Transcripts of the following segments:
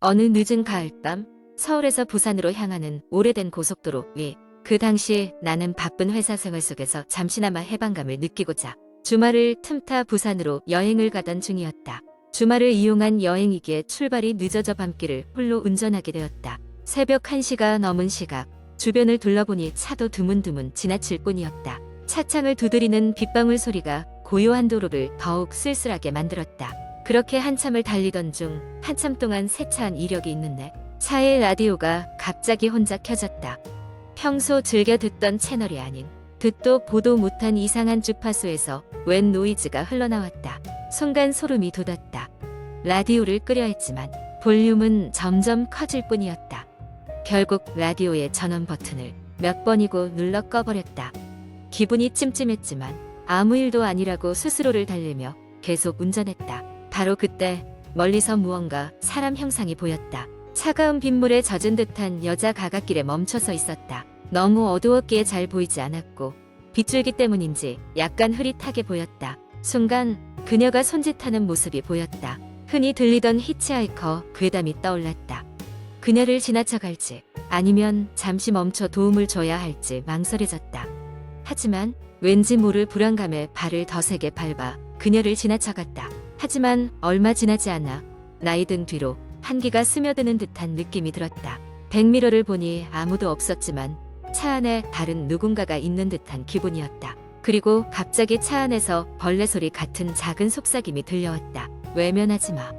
어느 늦은 가을밤 서울에서 부산으로 향하는 오래된 고속도로 위. 그 당시 나는 바쁜 회사 생활 속에서 잠시나마 해방감을 느끼고자 주말을 틈타 부산으로 여행을 가던 중이었다. 주말을 이용한 여행이기에 출발이 늦어져 밤길을 홀로 운전하게 되었다. 새벽 1시가 넘은 시각 주변을 둘러보니 차도 드문드문 지나칠 뿐이었다. 차창을 두드리는 빗방울 소리가 고요한 도로를 더욱 쓸쓸하게 만들었다. 그렇게 한참을 달리던 중 한참 동안 세차한 이력이 있는데 차의 라디오가 갑자기 혼자 켜졌다. 평소 즐겨 듣던 채널이 아닌 듣도 보도 못한 이상한 주파수에서 웬 노이즈가 흘러나왔다. 순간 소름이 돋았다. 라디오를 끄려 했지만 볼륨은 점점 커질 뿐이었다. 결국 라디오의 전원 버튼을 몇 번이고 눌러 꺼버렸다. 기분이 찜찜했지만 아무 일도 아니라고 스스로를 달래며 계속 운전했다. 바로 그때 멀리서 무언가 사람 형상이 보였다. 차가운 빗물에 젖은 듯한 여자 가갓길에 멈춰서 있었다. 너무 어두웠기에 잘 보이지 않았고 빗줄기 때문인지 약간 흐릿하게 보였다. 순간 그녀가 손짓하는 모습이 보였다. 흔히 들리던 히치하이커 괴담이 떠올랐다. 그녀를 지나쳐갈지 아니면 잠시 멈춰 도움을 줘야 할지 망설여졌다. 하지만 왠지 모를 불안감에 발을 더 세게 밟아 그녀를 지나쳐갔다. 하지만 얼마 지나지 않아 나이 등 뒤로 한기가 스며드는 듯한 느낌이 들었다. 백미러를 보니 아무도 없었지만 차 안에 다른 누군가가 있는 듯한 기분이었다. 그리고 갑자기 차 안에서 벌레 소리 같은 작은 속삭임이 들려왔다. 외면하지 마.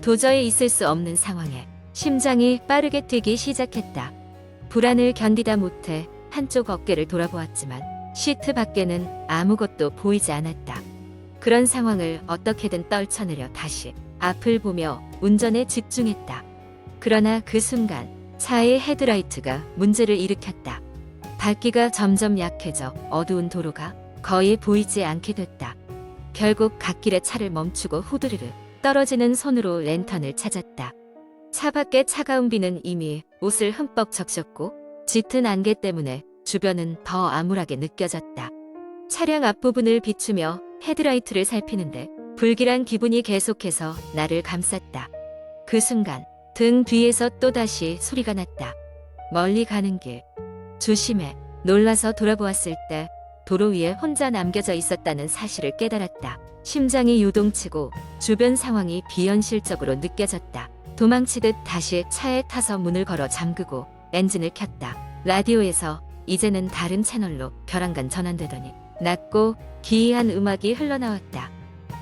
도저히 있을 수 없는 상황에 심장이 빠르게 뛰기 시작했다. 불안을 견디다 못해 한쪽 어깨를 돌아보았지만 시트 밖에는 아무것도 보이지 않았다. 그런 상황을 어떻게든 떨쳐내려 다시 앞을 보며 운전에 집중했다. 그러나 그 순간 차의 헤드라이트가 문제를 일으켰다. 밝기가 점점 약해져 어두운 도로가 거의 보이지 않게 됐다. 결국 갓길에 차를 멈추고 후드르르 떨어지는 손으로 랜턴을 찾았다. 차 밖의 차가운 비는 이미 옷을 흠뻑 적셨고 짙은 안개 때문에 주변은 더 암울하게 느껴졌다. 차량 앞부분을 비추며 헤드라이트를 살피는데 불길한 기분이 계속해서 나를 감쌌다. 그 순간 등 뒤에서 또다시 소리가 났다. 멀리 가는 길. 조심해. 놀라서 돌아보았을 때 도로 위에 혼자 남겨져 있었다는 사실을 깨달았다. 심장이 요동치고 주변 상황이 비현실적으로 느껴졌다. 도망치듯 다시 차에 타서 문을 걸어 잠그고 엔진을 켰다. 라디오에서 이제는 다른 채널로 벼랑간 전환되더니 낮고 기이한 음악이 흘러나왔다.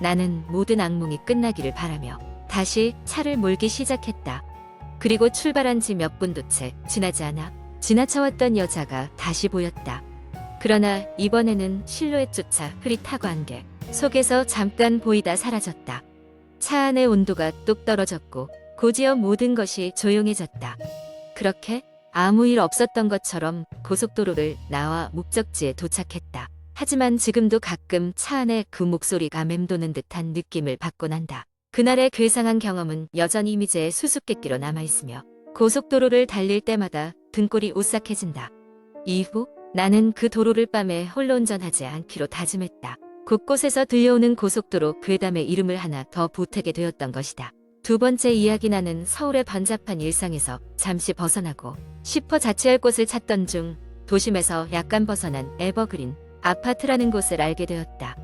나는 모든 악몽이 끝나기를 바라며 다시 차를 몰기 시작했다. 그리고 출발한 지 몇 분도 채 지나지 않아 지나쳐왔던 여자가 다시 보였다. 그러나 이번에는 실루엣조차 흐릿하고 안개 속에서 잠깐 보이다 사라졌다. 차 안의 온도가 뚝 떨어졌고 고지어 모든 것이 조용해졌다. 그렇게 아무 일 없었던 것처럼 고속도로를 나와 목적지에 도착했다. 하지만 지금도 가끔 차 안에 그 목소리가 맴도는 듯한 느낌을 받곤 한다. 그날의 괴상한 경험은 여전히 이미지의 수수께끼로 남아있으며 고속도로를 달릴 때마다 등골이 오싹해진다. 이후 나는 그 도로를 밤에 홀로 운전하지 않기로 다짐했다. 곳곳에서 들려오는 고속도로 괴담의 이름을 하나 더 보태게 되었던 것이다. 두 번째 이야기 나는 서울의 번잡한 일상에서 잠시 벗어나고 싶어 자취할 곳을 찾던 중 도심에서 약간 벗어난 에버그린 아파트라는 곳을 알게 되었다.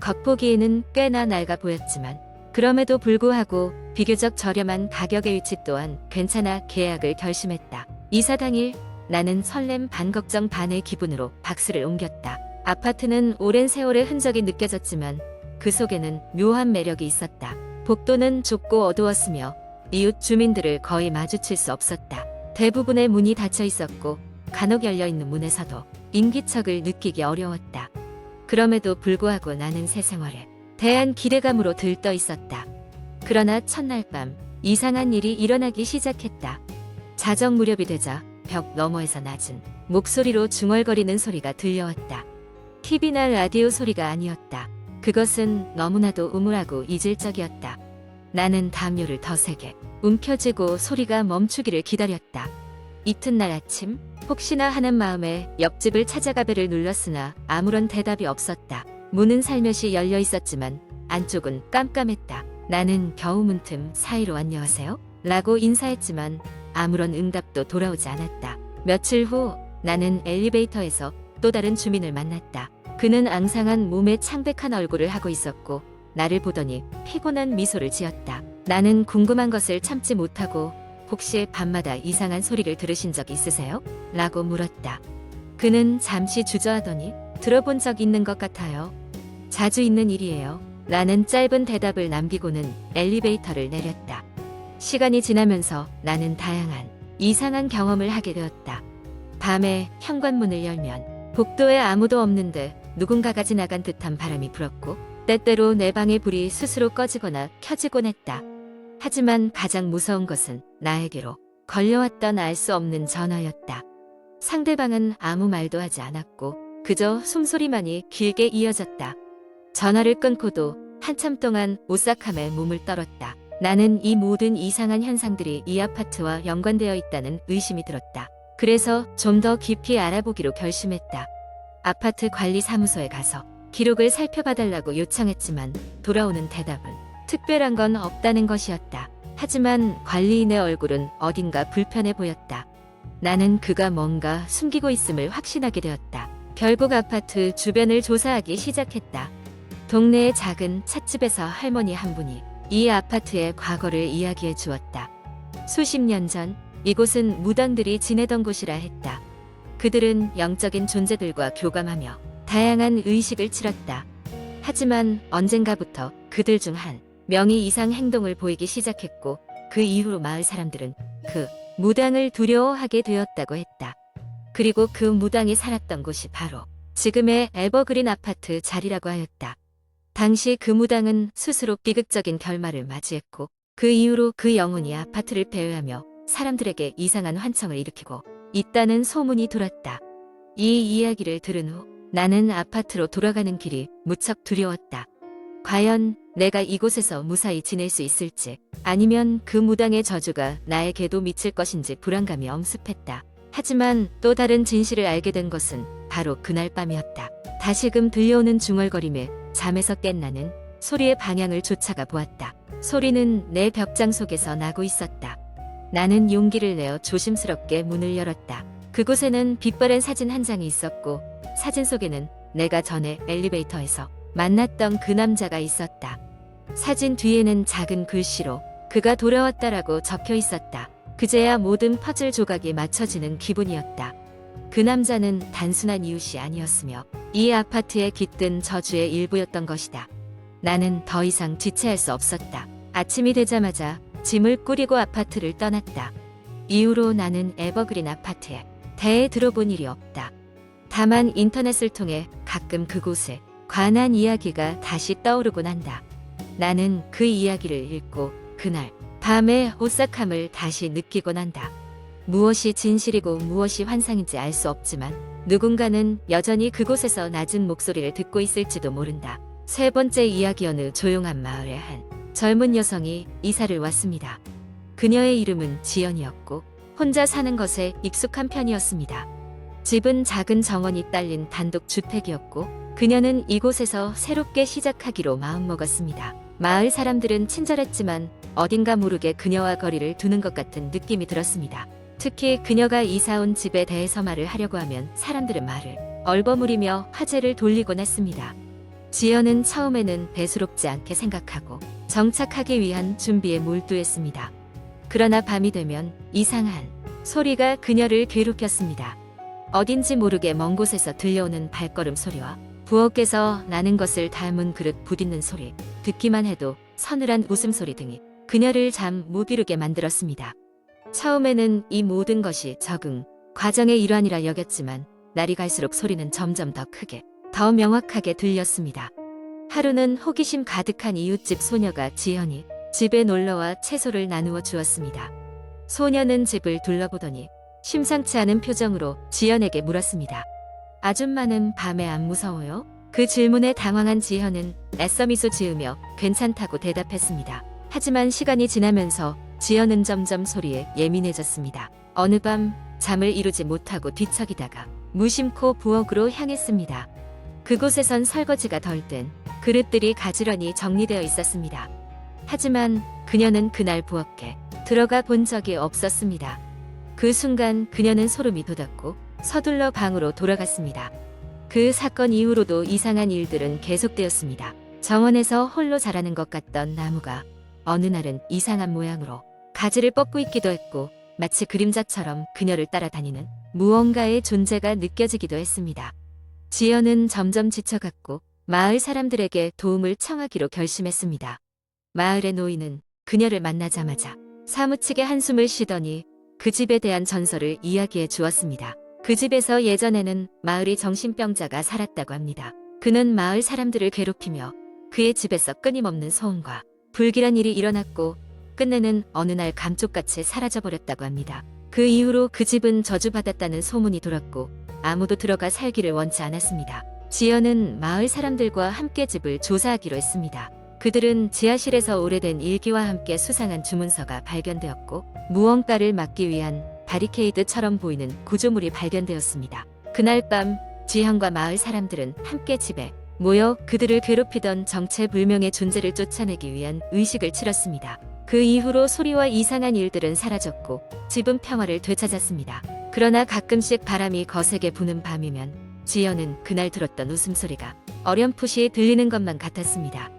겉보기에는 꽤나 낡아 보였지만 그럼에도 불구하고 비교적 저렴한 가격의 위치 또한 괜찮아 계약을 결심했다. 이사 당일 나는 설렘 반 걱정 반의 기분으로 박스를 옮겼다. 아파트는 오랜 세월의 흔적이 느껴졌지만 그 속에는 묘한 매력이 있었다. 복도는 좁고 어두웠으며 이웃 주민들을 거의 마주칠 수 없었다. 대부분의 문이 닫혀 있었고 간혹 열려 있는 문에서도 인기척을 느끼기 어려웠다. 그럼에도 불구하고 나는 새 생활에 대한 기대감으로 들떠 있었다. 그러나 첫날 밤 이상한 일이 일어나기 시작했다. 자정 무렵이 되자 벽 너머에서 낮은 목소리로 중얼거리는 소리가 들려왔다. TV나 라디오 소리가 아니었다. 그것은 너무나도 우물하고 이질적이었다. 나는 담요를 더 세게 움켜쥐고 소리가 멈추기를 기다렸다. 이튿날 아침 혹시나 하는 마음에 옆집을 찾아가 배를 눌렀으나 아무런 대답이 없었다. 문은 살며시 열려 있었지만 안쪽은 깜깜했다. 나는 겨우 문틈 사이로 안녕하세요? 라고 인사했지만 아무런 응답도 돌아오지 않았다. 며칠 후 나는 엘리베이터에서 또 다른 주민을 만났다. 그는 앙상한 몸에 창백한 얼굴을 하고 있었고 나를 보더니 피곤한 미소를 지었다. 나는 궁금한 것을 참지 못하고 혹시 밤마다 이상한 소리를 들으신 적 있으세요? 라고 물었다. 그는 잠시 주저하더니 들어본 적 있는 것 같아요. 자주 있는 일이에요. 라는 짧은 대답을 남기고는 엘리베이터를 내렸다. 시간이 지나면서 나는 다양한 이상한 경험을 하게 되었다. 밤에 현관문을 열면 복도에 아무도 없는데 누군가가 지나간 듯한 바람이 불었고 때때로 내 방의 불이 스스로 꺼지거나 켜지곤 했다. 하지만 가장 무서운 것은 나에게로 걸려왔던 알 수 없는 전화였다. 상대방은 아무 말도 하지 않았고 그저 숨소리만이 길게 이어졌다. 전화를 끊고도 한참 동안 오싹함에 몸을 떨었다. 나는 이 모든 이상한 현상들이 이 아파트와 연관되어 있다는 의심이 들었다. 그래서 좀 더 깊이 알아보기로 결심했다. 아파트 관리 사무소에 가서 기록을 살펴봐달라고 요청했지만 돌아오는 대답은 특별한 건 없다는 것이었다. 하지만 관리인의 얼굴은 어딘가 불편해 보였다. 나는 그가 뭔가 숨기고 있음을 확신하게 되었다. 결국 아파트 주변을 조사하기 시작했다. 동네의 작은 찻집에서 할머니 한 분이 이 아파트의 과거를 이야기해 주었다. 수십 년 전 이곳은 무당들이 지내던 곳이라 했다. 그들은 영적인 존재들과 교감하며 다양한 의식을 치렀다. 하지만 언젠가부터 그들 중 한 명이 이상 행동을 보이기 시작했고 그 이후로 마을 사람들은 그 무당을 두려워하게 되었다고 했다. 그리고 그 무당이 살았던 곳이 바로 지금의 에버그린 아파트 자리라고 하였다. 당시 그 무당은 스스로 비극적인 결말을 맞이했고 그 이후로 그 영혼이 아파트를 배회하며 사람들에게 이상한 환청을 일으키고 있다는 소문이 돌았다. 이 이야기를 들은 후 나는 아파트로 돌아가는 길이 무척 두려웠다. 과연 내가 이곳에서 무사히 지낼 수 있을지 아니면 그 무당의 저주가 나에게도 미칠 것인지 불안감이 엄습했다. 하지만 또 다른 진실을 알게 된 것은 바로 그날 밤이었다. 다시금 들려오는 중얼거림에 잠에서 깬 나는 소리의 방향을 쫓아가 보았다. 소리는 내 벽장 속에서 나고 있었다. 나는 용기를 내어 조심스럽게 문을 열었다. 그곳에는 빛바랜 사진 한 장이 있었고 사진 속에는 내가 전에 엘리베이터에서 만났던 그 남자가 있었다. 사진 뒤에는 작은 글씨로 그가 돌아왔다라고 적혀 있었다. 그제야 모든 퍼즐 조각이 맞춰지는 기분이었다. 그 남자는 단순한 이웃이 아니었으며 이 아파트에 깃든 저주의 일부였던 것이다. 나는 더 이상 지체할 수 없었다. 아침이 되자마자 짐을 꾸리고 아파트를 떠났다. 이후로 나는 에버그린 아파트에 대해 들어본 일이 없다. 다만 인터넷을 통해 가끔 그곳에 관한 이야기가 다시 떠오르곤 한다. 나는 그 이야기를 읽고 그날 밤의 오싹함을 다시 느끼곤 한다. 무엇이 진실이고 무엇이 환상인지 알 수 없지만 누군가는 여전히 그곳에서 낮은 목소리를 듣고 있을지도 모른다. 세 번째 이야기 어느 조용한 마을에 한 젊은 여성이 이사를 왔습니다. 그녀의 이름은 지연이었고 혼자 사는 것에 익숙한 편이었습니다. 집은 작은 정원이 딸린 단독 주택이었고 그녀는 이곳에서 새롭게 시작하기로 마음먹었습니다. 마을 사람들은 친절했지만 어딘가 모르게 그녀와 거리를 두는 것 같은 느낌이 들었습니다. 특히 그녀가 이사 온 집에 대해서 말을 하려고 하면 사람들은 말을 얼버무리며 화제를 돌리곤 했습니다. 지연은 처음에는 대수롭지 않게 생각하고 정착하기 위한 준비에 몰두했습니다. 그러나 밤이 되면 이상한 소리가 그녀를 괴롭혔습니다. 어딘지 모르게 먼 곳에서 들려오는 발걸음 소리와 부엌에서 나는 것을 닮은 그릇 부딪는 소리, 듣기만 해도 서늘한 웃음소리 등이 그녀를 잠 못 이루게 만들었습니다. 처음에는 이 모든 것이 적응, 과정의 일환이라 여겼지만 날이 갈수록 소리는 점점 더 크게, 더 명확하게 들렸습니다. 하루는 호기심 가득한 이웃집 소녀가 지연이 집에 놀러와 채소를 나누어 주었습니다. 소녀는 집을 둘러보더니 심상치 않은 표정으로 지연에게 물었습니다. 아줌마는 밤에 안 무서워요? 그 질문에 당황한 지현은 애써 미소 지으며 괜찮다고 대답했습니다. 하지만 시간이 지나면서 지연은 점점 소리에 예민해졌습니다. 어느 밤 잠을 이루지 못하고 뒤척이다가 무심코 부엌으로 향했습니다. 그곳에선 설거지가 덜 된 그릇들이 가지런히 정리되어 있었습니다. 하지만 그녀는 그날 부엌에 들어가 본 적이 없었습니다. 그 순간 그녀는 소름이 돋았고 서둘러 방으로 돌아갔습니다. 그 사건 이후로도 이상한 일들은 계속되었습니다. 정원에서 홀로 자라는 것 같던 나무가 어느 날은 이상한 모양으로 가지를 뻗고 있기도 했고 마치 그림자처럼 그녀를 따라다니는 무언가의 존재가 느껴지기도 했습니다. 지연은 점점 지쳐갔고 마을 사람들에게 도움을 청하기로 결심했습니다. 마을의 노인은 그녀를 만나자마자 사무치게 한숨을 쉬더니 그 집에 대한 전설을 이야기해 주었습니다. 그 집에서 예전에는 마을의 정신병자가 살았다고 합니다. 그는 마을 사람들을 괴롭히며 그의 집에서 끊임없는 소음과 불길한 일이 일어났고 끝내는 어느 날 감쪽같이 사라져버렸다고 합니다. 그 이후로 그 집은 저주받았다는 소문이 돌았고 아무도 들어가 살기를 원치 않았습니다. 지연은 마을 사람들과 함께 집을 조사하기로 했습니다. 그들은 지하실에서 오래된 일기와 함께 수상한 주문서가 발견되었고 무언가를 막기 위한 바리케이드처럼 보이는 구조물이 발견되었습니다. 그날 밤 지현과 마을 사람들은 함께 집에 모여 그들을 괴롭히던 정체불명의 존재를 쫓아내기 위한 의식을 치렀습니다. 그 이후로 소리와 이상한 일들은 사라졌고 집은 평화를 되찾았습니다. 그러나 가끔씩 바람이 거세게 부는 밤이면 지연은 그날 들었던 웃음소리가 어렴풋이 들리는 것만 같았습니다.